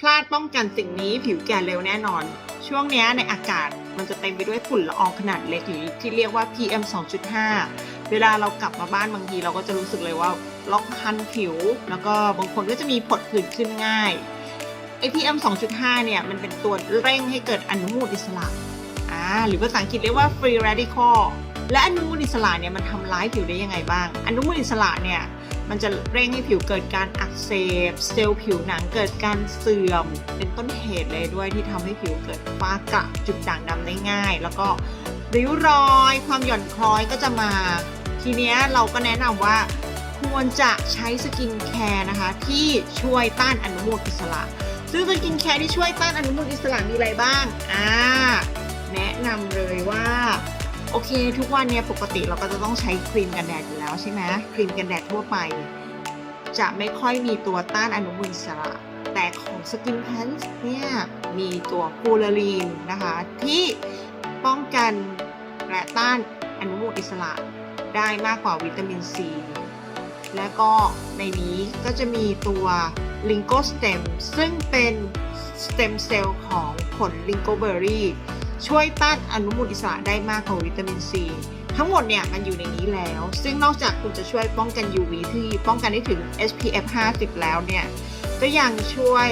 พลาดป้องกันสิ่งนี้ผิวแก่เร็วแน่นอน ช่วงนี้ในอากาศมันจะเต็มไปด้วยฝุ่นละอองขนาดเล็กหรือที่เรียกว่า PM 2.5 เวลาเรากลับมาบ้านบางทีเราก็จะรู้สึกเลยว่าล็อกคันผิว แล้วก็บางคนก็จะมีผดผื่นขึ้นง่ายไอ PM 2.5เนี่ย มันเป็นตัวเร่งให้เกิดอนุมูลอิสระอ่าหรือภาษาอังกฤษเรียกว่า free radical และอนุมูลอิสระเนี่ยมันทำร้ายผิวได้ยังไงบ้าง อนุมูลอิสระเนี่ย มันจะเร่งให้ผิวเกิดการอักเสบ เซลล์ผิวหนังเกิดการเสื่อม เป็นต้นเหตุเลยด้วยที่ทำให้ผิวเกิดฝ้ากระจุดด่างดำได้ง่าย แล้วก็ริ้วรอยความหย่อนคล้อยก็จะมา ทีเนี้ยเราก็แนะนำว่าควรจะใช้สกินแคร์นะคะ ที่ช่วยต้านอนุมูลอิสระ ซึ่งสกินแคร์ที่ช่วยต้านอนุมูลอิสระมีอะไรบ้าง อ่า โอเค ทุกวันเนี่ยปกติเราก็จะต้องใช้ครีมกันแดดอยู่แล้วใช่ไหมครีมกันแดดทั่วไป จะไม่ค่อยมีตัวต้านอนุมูลอิสระ แต่ของสกินแพนส์เนี่ยมีตัวฟูลารีนนะคะ ที่ป้องกันและต้านอนุมูลอิสระได้มากกว่าวิตามินซี และก็ในนี้ก็จะมีตัวลิงโกสเต็มซึ่งเป็นสเต็มเซลล์ของผลลิงโกเบอรี่ ช่วยต้านอนุมูลอิสระได้มากกว่าวิตามินซี ทั้งหมดเนี่ยมันอยู่ในนี้แล้ว ซึ่งนอกจากคุณจะช่วยป้องกัน UV ที่ป้องกันได้ถึง SPF 50 แล้วเนี่ยก็ยังช่วย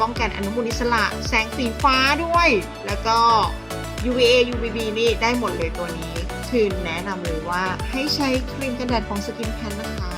ป้องกันอนุมูลอิสระ แสงสีฟ้าด้วย แล้วก็ UVA UVB นี่ได้หมดเลยตัวนี้ คือแนะนำเลยว่าให้ใช้ครีมกันแดดของสกินแพนนะคะ